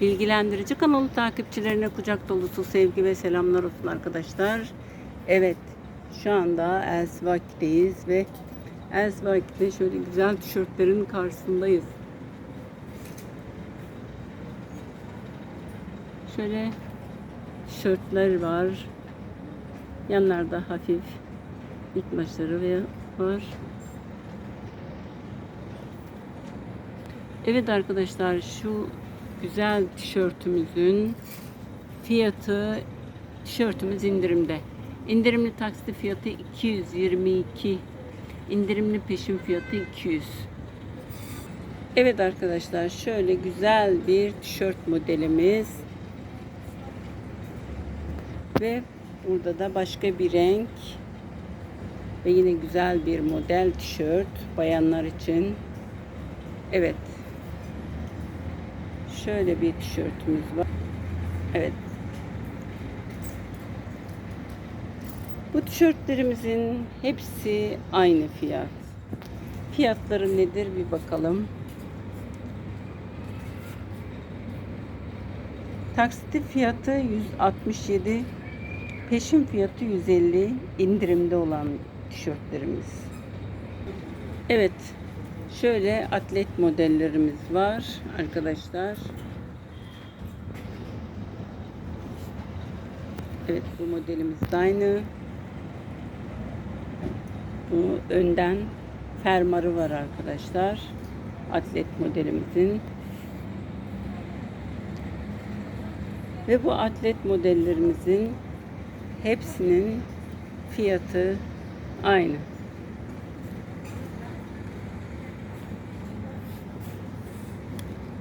bilgilendirici kanalı takipçilerine kucak dolusu sevgi ve selamlar olsun arkadaşlar. Evet şu anda Elsvak'teyiz ve Elsvak'te şöyle güzel tişörtlerin karşısındayız. Şöyle tişörtler var. Yanlarda hafif dikmaçları ve var. Evet arkadaşlar şu güzel tişörtümüzün fiyatı tişörtümüz indirimde. İndirimli taksit fiyatı 222. indirimli peşin fiyatı 200. Evet arkadaşlar şöyle güzel bir tişört modelimiz. Ve burada da başka bir renk ve yine güzel bir model tişört bayanlar için. Evet. Şöyle bir tişörtümüz var. Evet. Bu tişörtlerimizin hepsi aynı fiyat. Fiyatları nedir bir bakalım. Taksiti fiyatı 167, peşin fiyatı 150, indirimde olan tişörtlerimiz. Evet, şöyle atlet modellerimiz var arkadaşlar. Evet, bu modelimiz de aynı. Bu önden fermarı var arkadaşlar. Atlet modelimizin. Ve bu atlet modellerimizin hepsinin fiyatı aynı.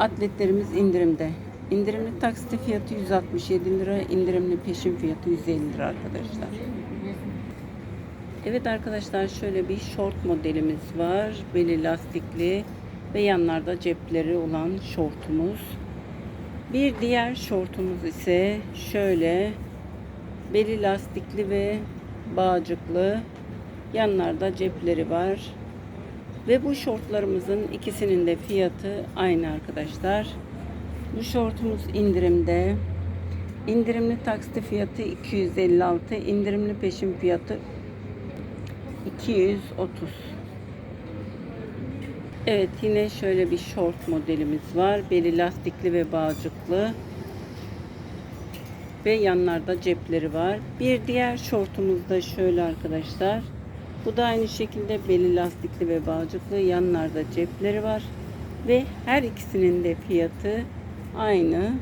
Atletlerimiz indirimde. İndirimli taksiti fiyatı 167 lira, indirimli peşin fiyatı 150 lira arkadaşlar. Evet arkadaşlar şöyle bir short modelimiz var. Beli lastikli ve yanlarda cepleri olan şortumuz. Bir diğer şortumuz ise şöyle beli lastikli ve bağcıklı yanlarda cepleri var. Ve bu şortlarımızın ikisinin de fiyatı aynı arkadaşlar. Bu şortumuz indirimde. İndirimli taksiti fiyatı 256, indirimli peşin fiyatı 230. Evet yine şöyle bir short modelimiz var. Beli lastikli ve bağcıklı. Ve yanlarda cepleri var. Bir diğer şortumuz da şöyle arkadaşlar. Bu da aynı şekilde beli lastikli ve bağcıklı. Yanlarda cepleri var. Ve her ikisinin de fiyatı aynı.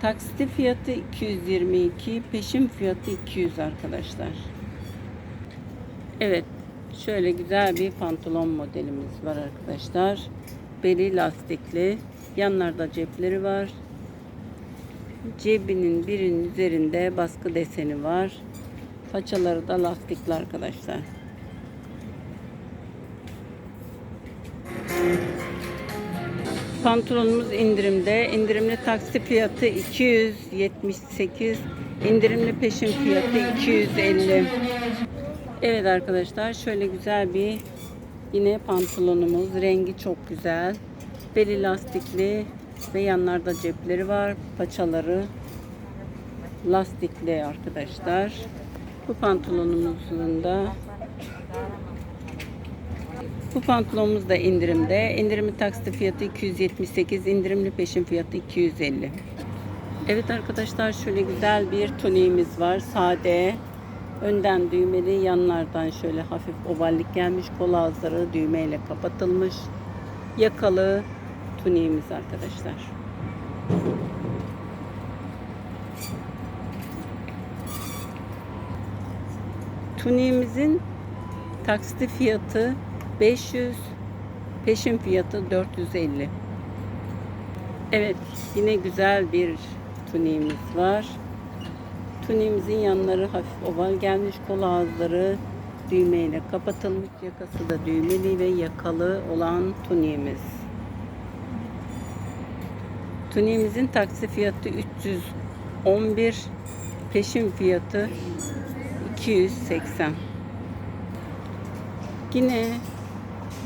Taksiti fiyatı 222, peşin fiyatı 200 arkadaşlar. Evet, şöyle güzel bir pantolon modelimiz var arkadaşlar. Beli lastikli, yanlarda cepleri var. Cebinin birinin üzerinde baskı deseni var. Paçaları da lastikli arkadaşlar. Pantolonumuz indirimde. İndirimli taksi fiyatı 278. indirimli peşin fiyatı 250. Evet arkadaşlar şöyle güzel bir yine pantolonumuz. Rengi çok güzel. Beli lastikli ve yanlarda cepleri var. Paçaları lastikli arkadaşlar. Bu pantolonumuzun da bu pantolonumuz da indirimde. İndirimli taksiti fiyatı 278, indirimli peşin fiyatı 250. Evet arkadaşlar şöyle güzel bir tuniğimiz var. Sade. Önden düğmeli, yanlardan şöyle hafif ovallik gelmiş. Kol ağızları düğmeyle kapatılmış. Yakalı tuniğimiz arkadaşlar. Tuniğimizin taksiti fiyatı 500, peşin fiyatı 450. Evet, yine güzel bir tuniğimiz var. Tuniğimizin yanları hafif oval gelmiş, kol ağızları düğmeyle kapatılmış, yakası da düğmeli ve yakalı olan tuniğimiz. Tuniğimizin taksi fiyatı 311, peşin fiyatı 280. Yine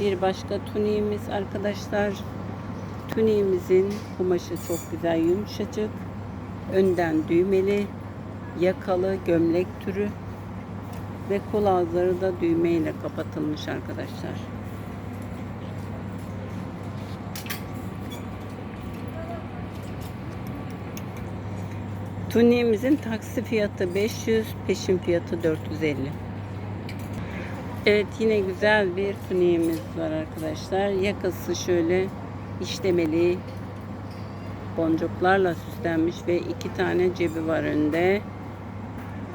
bir başka tuniğimiz arkadaşlar. Tuniğimizin kumaşı çok güzel yumuşacık. Önden düğmeli, yakalı gömlek türü ve kol ağızları da düğme ile kapatılmış arkadaşlar. Tuniğimizin taksi fiyatı 500, peşin fiyatı 450. Evet yine güzel bir tuniğimiz var arkadaşlar. Yakası şöyle işlemeli boncuklarla süslenmiş ve iki tane cebi var önde.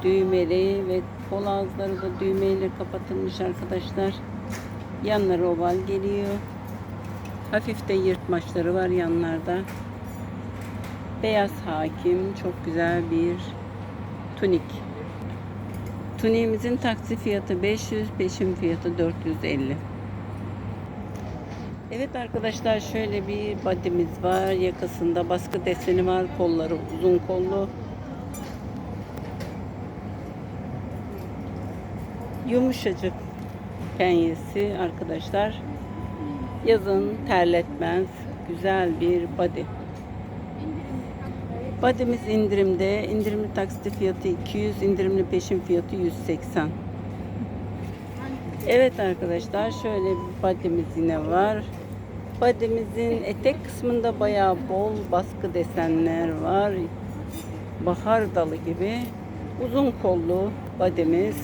Düğmeli ve kol ağızları da düğmeyle kapatılmış arkadaşlar. Yanları oval geliyor. Hafif de yırtmaçları var yanlarda. Beyaz hakim çok güzel bir tunik. Tuniğimizin taksi fiyatı 500, peşin fiyatı 450. Evet arkadaşlar şöyle bir badimiz var. Yakasında baskı deseni var. Kolları uzun kollu. Yumuşacık penyesi arkadaşlar. Yazın terletmez. Güzel bir body. Bademiz indirimde. İndirimli taksit fiyatı 200, indirimli peşin fiyatı 180. Evet arkadaşlar şöyle bir bademiz yine var. Bademizin etek kısmında bayağı bol baskı desenler var. Bahar dalı gibi. Uzun kollu bademiz.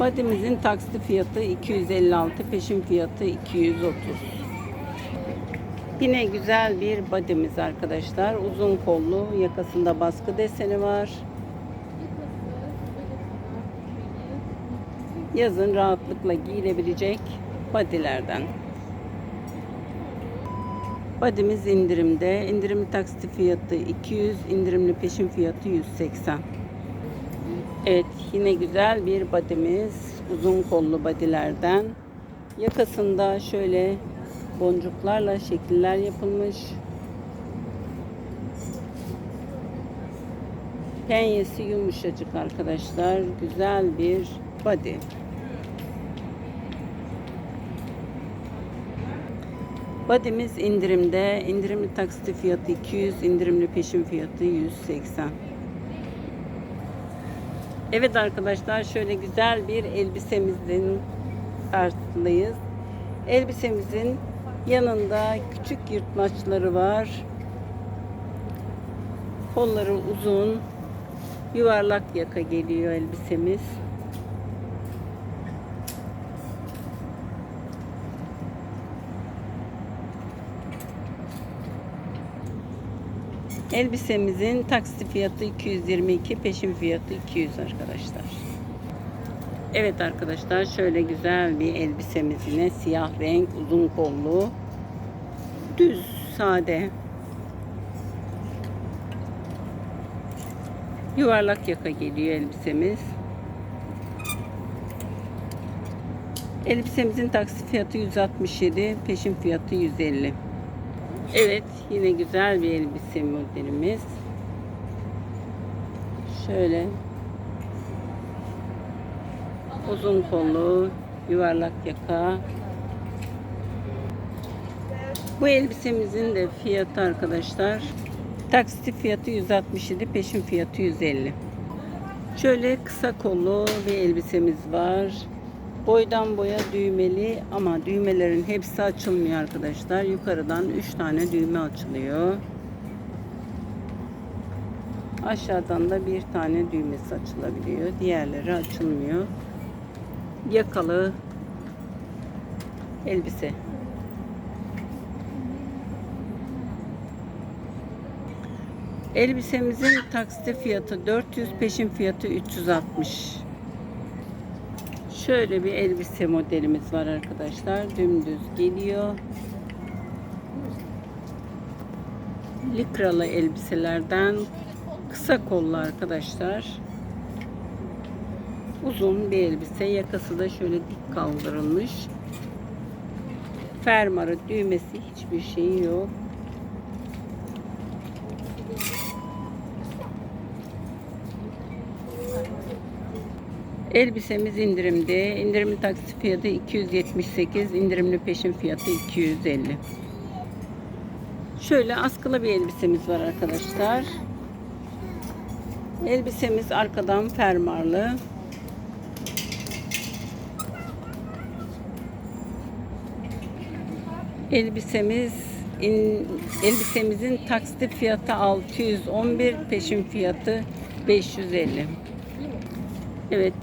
Bademizin taksit fiyatı 256, peşin fiyatı 230. Yine güzel bir bademiz arkadaşlar. Uzun kollu, yakasında baskı deseni var. Yazın rahatlıkla giyilebilecek badilerden. Badimiz indirimde. İndirimli taksit fiyatı 200, indirimli peşin fiyatı 180. Evet yine güzel bir badimiz. Uzun kollu badilerden. Yakasında şöyle boncuklarla şekiller yapılmış. Penyesi yumuşacık arkadaşlar. Güzel bir body. Body'miz indirimde. İndirimli taksit fiyatı 200, indirimli peşin fiyatı 180. Evet arkadaşlar şöyle güzel bir elbisemizin karşısındayız. Elbisemizin yanında küçük yırtmaçları var. Kolları uzun. Yuvarlak yaka geliyor elbisemiz. Elbisemizin taksi fiyatı 222, peşin fiyatı 200 arkadaşlar. Evet arkadaşlar şöyle güzel bir elbisemiz yine siyah renk uzun kollu düz sade yuvarlak yaka geliyor elbisemiz. Elbisemizin taksi fiyatı 167, peşin fiyatı 150. Evet, yine güzel bir elbise modelimiz. Şöyle uzun kollu, yuvarlak yaka. Bu elbisemizin de fiyatı arkadaşlar taksit fiyatı 167, peşin fiyatı 150. Şöyle kısa kollu bir elbisemiz var. Boydan boya düğmeli ama düğmelerin hepsi açılmıyor arkadaşlar. Yukarıdan 3 tane düğme açılıyor. Aşağıdan da bir tane düğmesi açılabiliyor. Diğerleri açılmıyor. Yakalı elbise. Elbisemizin taksit fiyatı 400, peşin fiyatı 360. Şöyle bir elbise modelimiz var arkadaşlar. Dümdüz geliyor. Likralı elbiselerden kısa kollu arkadaşlar. Uzun bir elbise. Yakası da şöyle dik kaldırılmış. Fermuarı, düğmesi hiçbir şeyi yok. Elbisemiz indirimde. İndirimli taksi fiyatı 278, indirimli peşin fiyatı 250. Şöyle askılı bir elbisemiz var arkadaşlar. Elbisemiz arkadan fermarlı. Elbisemiz in, elbisemizin taksit fiyatı 611, peşin fiyatı 550. Evet,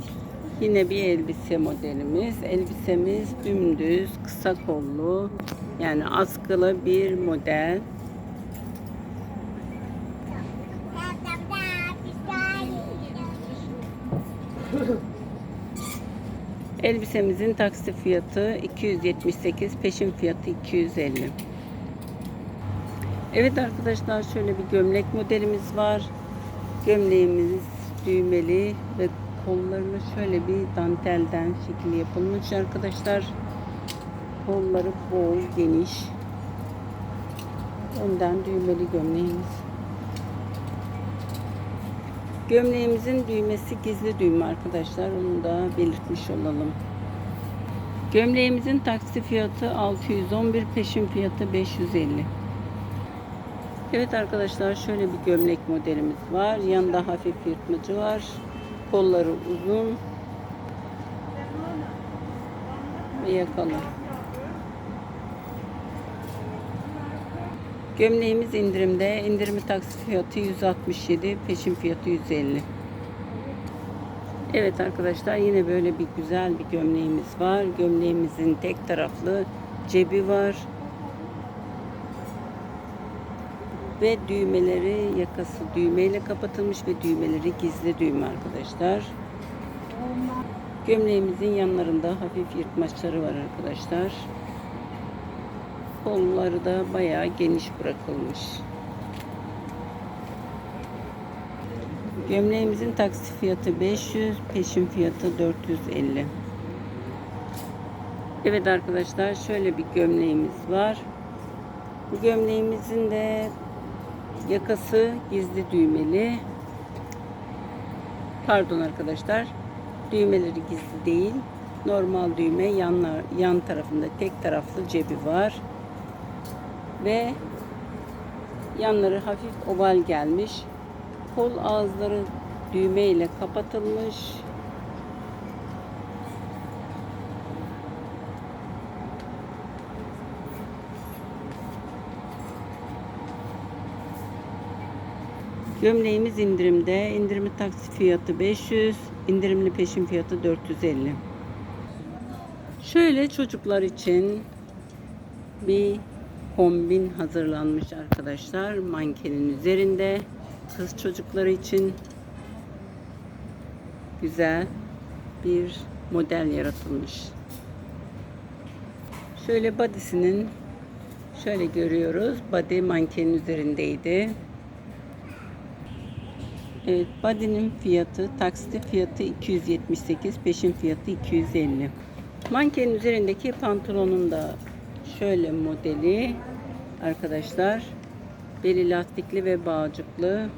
yine bir elbise modelimiz. Elbisemiz dümdüz, kısa kollu, yani askılı bir model. Elbisemizin taksit fiyatı 278, peşin fiyatı 250. Evet arkadaşlar şöyle bir gömlek modelimiz var. Gömleğimiz düğmeli ve kollarını şöyle bir dantelden şekil yapılmış arkadaşlar. Kolları bol, geniş. Önden düğmeli gömleğimiz. Gömleğimizin düğmesi gizli düğme arkadaşlar. Onu da belirtmiş olalım. Gömleğimizin taksi fiyatı 611, peşin fiyatı 550. Evet arkadaşlar şöyle bir gömlek modelimiz var. Yanında hafif yırtmacı var. Kolları uzun ve yakalı. Gömleğimiz indirimde. İndirimi taksi fiyatı 167, peşin fiyatı 150. Evet arkadaşlar yine böyle bir güzel bir gömleğimiz var. Gömleğimizin tek taraflı cebi var. Ve düğmeleri yakası düğmeyle kapatılmış ve düğmeleri gizli düğme arkadaşlar. Gömleğimizin yanlarında hafif yırtmaçları var arkadaşlar. Kolları da bayağı geniş bırakılmış. Gömleğimizin taksi fiyatı 500, peşin fiyatı 450. Evet arkadaşlar şöyle bir gömleğimiz var. Bu gömleğimizin de yakası gizli düğmeli. Pardon arkadaşlar. Düğmeleri gizli değil. Normal düğme yanlar, yan tarafında tek taraflı cebi var ve yanları hafif oval gelmiş. Kol ağızları düğme ile kapatılmış. Gömleğimiz indirimde. İndirimli taksi fiyatı 500, indirimli peşin fiyatı 450. Şöyle çocuklar için bir kombin hazırlanmış arkadaşlar. Mankenin üzerinde kız çocukları için güzel bir model yaratılmış. Şöyle body'sinin şöyle görüyoruz. Body mankenin üzerindeydi. Evet, body'nin fiyatı, taksit fiyatı 278, peşin fiyatı 250. Mankenin üzerindeki pantolonun da şöyle modeli arkadaşlar. Beli lastikli ve bağcıklı.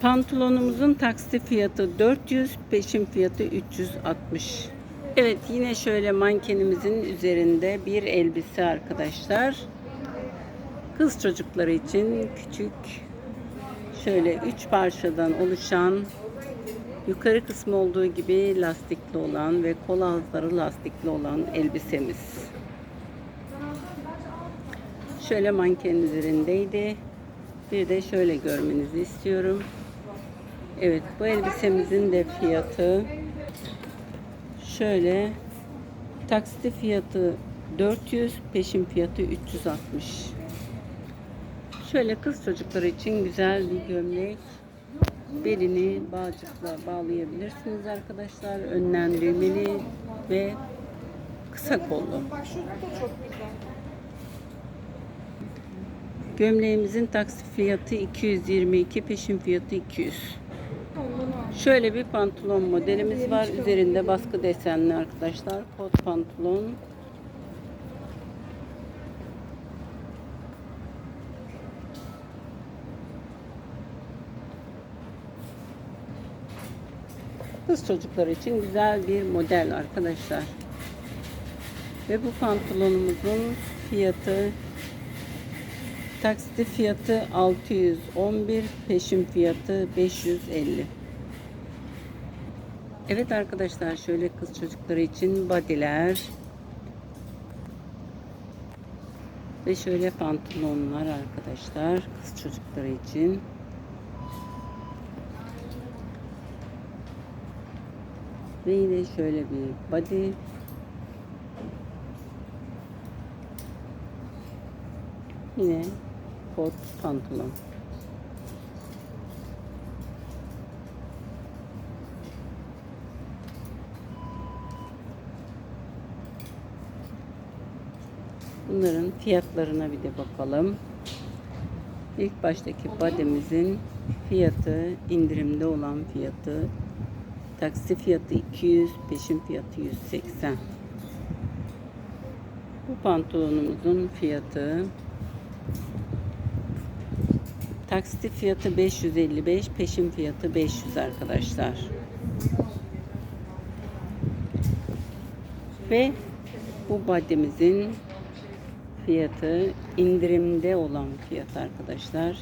Pantolonumuzun taksi fiyatı 400, peşin fiyatı 360. Evet yine şöyle mankenimizin üzerinde bir elbise arkadaşlar. Kız çocukları için küçük şöyle üç parçadan oluşan yukarı kısmı olduğu gibi lastikli olan ve kol altları lastikli olan elbisemiz. Şöyle mankenin üzerindeydi. Bir de şöyle görmenizi istiyorum. Evet bu elbisemizin de fiyatı şöyle taksiti fiyatı 400 peşin fiyatı 360 şöyle kız çocukları için güzel bir gömlek belini bağcıkla bağlayabilirsiniz arkadaşlar önden düğmeli ve kısa kollu gömleğimizin taksi fiyatı 222 peşin fiyatı 200 Şöyle bir pantolon modelimiz var. Üzerinde baskı desenli arkadaşlar. Kot pantolon. Kız çocuklar için güzel bir model arkadaşlar. Ve bu pantolonumuzun fiyatı taksiti fiyatı 611, peşin fiyatı 550. Evet arkadaşlar şöyle kız çocukları için bodyler ve şöyle pantolonlar arkadaşlar kız çocukları için. Ve yine şöyle bir body Yine kot pantolon. Bunların fiyatlarına bir de bakalım. İlk baştaki bademizin fiyatı indirimde olan fiyatı taksi fiyatı 200 peşin fiyatı 180 bu pantolonumuzun fiyatı taksiti fiyatı 555 peşin fiyatı 500 arkadaşlar ve bu bademizin fiyatı indirimde olan fiyat arkadaşlar.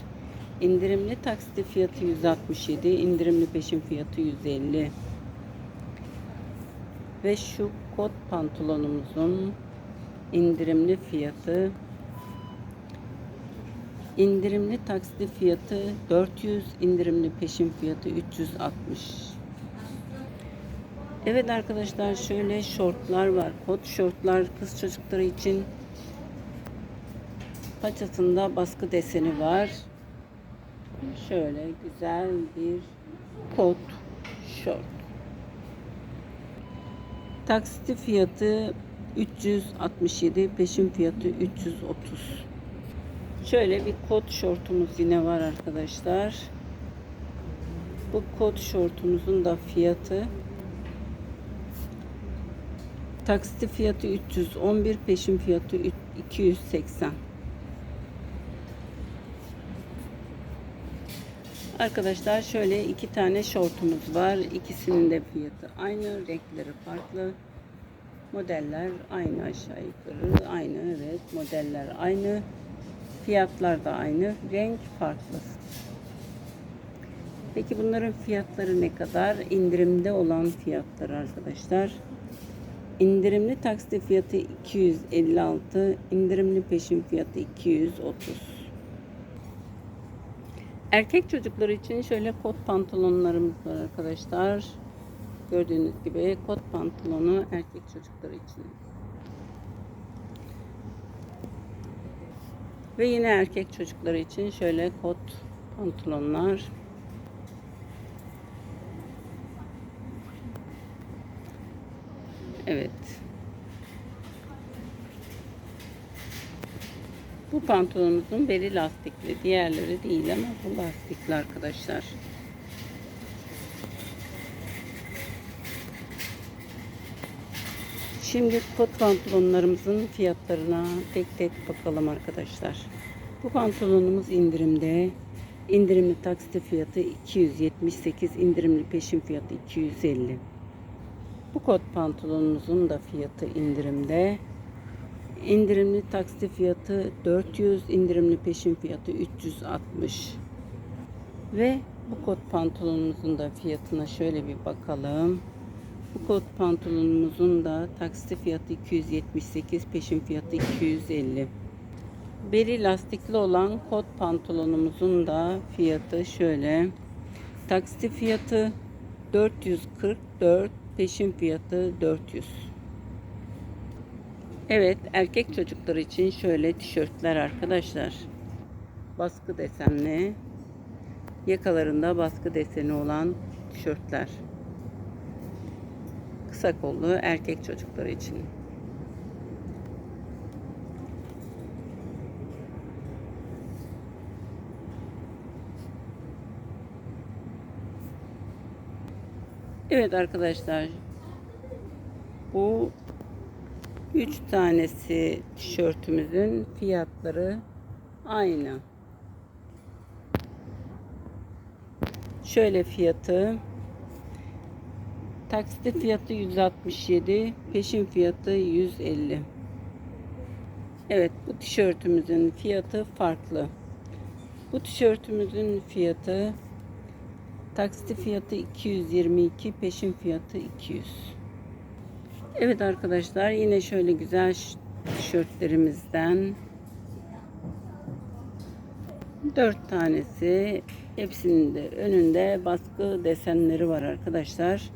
İndirimli taksiti fiyatı 167, indirimli peşin fiyatı 150. Ve şu kot pantolonumuzun indirimli fiyatı indirimli taksiti fiyatı 400, indirimli peşin fiyatı 360. Evet arkadaşlar şöyle şortlar var. Kot şortlar kız çocukları için paçasında baskı deseni var. Şöyle güzel bir kot şort. Taksiti fiyatı 367, peşin fiyatı 330. Şöyle bir kot şortumuz yine var arkadaşlar. Bu kot şortumuzun da fiyatı taksiti fiyatı 311, peşin fiyatı 280. Arkadaşlar şöyle iki tane şortumuz var. İkisinin de fiyatı aynı, renkleri farklı. Modeller aynı aşağı yukarı. Aynı evet. Modeller aynı. Fiyatlar da aynı. Renk farklı. Peki bunların fiyatları ne kadar? İndirimde olan fiyatları arkadaşlar. İndirimli taksi fiyatı 256, indirimli peşin fiyatı 230. Erkek çocuklar için şöyle kot pantolonlarımız var arkadaşlar. Gördüğünüz gibi kot pantolonu erkek çocuklar için. Ve yine erkek çocuklar için şöyle kot pantolonlar. Evet. Bu pantolonumuzun beli lastikli. Diğerleri değil ama bu lastikli arkadaşlar. Şimdi kot pantolonlarımızın fiyatlarına tek tek bakalım arkadaşlar. Bu pantolonumuz indirimde. İndirimli taksiti fiyatı 278, indirimli peşin fiyatı 250. Bu kot pantolonumuzun da fiyatı indirimde. İndirimli taksiti fiyatı 400, indirimli peşin fiyatı 360. Ve bu kot pantolonumuzun da fiyatına şöyle bir bakalım. Bu kot pantolonumuzun da taksiti fiyatı 278, peşin fiyatı 250. Beli lastikli olan kot pantolonumuzun da fiyatı şöyle. Taksiti fiyatı 444, peşin fiyatı 400. Evet, erkek çocuklar için şöyle tişörtler arkadaşlar. Baskı desenli, yakalarında baskı deseni olan tişörtler. Kısa kollu erkek çocuklar için. Evet arkadaşlar. Bu üç tanesi tişörtümüzün fiyatları aynı. Şöyle fiyatı Taksitli fiyatı 167, peşin fiyatı 150. Evet, bu tişörtümüzün fiyatı farklı. Bu tişörtümüzün fiyatı taksitli fiyatı 222, peşin fiyatı 200. Evet arkadaşlar, yine şöyle güzel tişörtlerimizden 4 tanesi hepsinin de önünde baskı desenleri var arkadaşlar.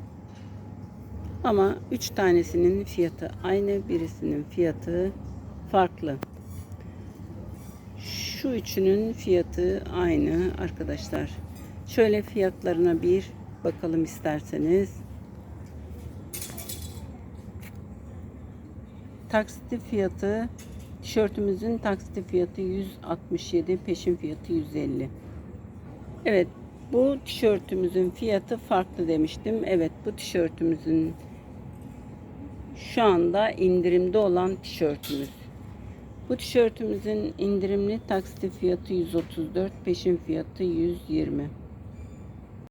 Ama 3 tanesinin fiyatı aynı, birisinin fiyatı farklı. Şu üçünün fiyatı aynı arkadaşlar. Şöyle fiyatlarına bir bakalım isterseniz. Taksitli fiyatı tişörtümüzün taksitli fiyatı 167, peşin fiyatı 150. Evet, bu tişörtümüzün fiyatı farklı demiştim. Evet, bu tişörtümüzün şu anda indirimde olan tişörtümüz. Bu tişörtümüzün indirimli taksitli fiyatı 134, peşin fiyatı 120.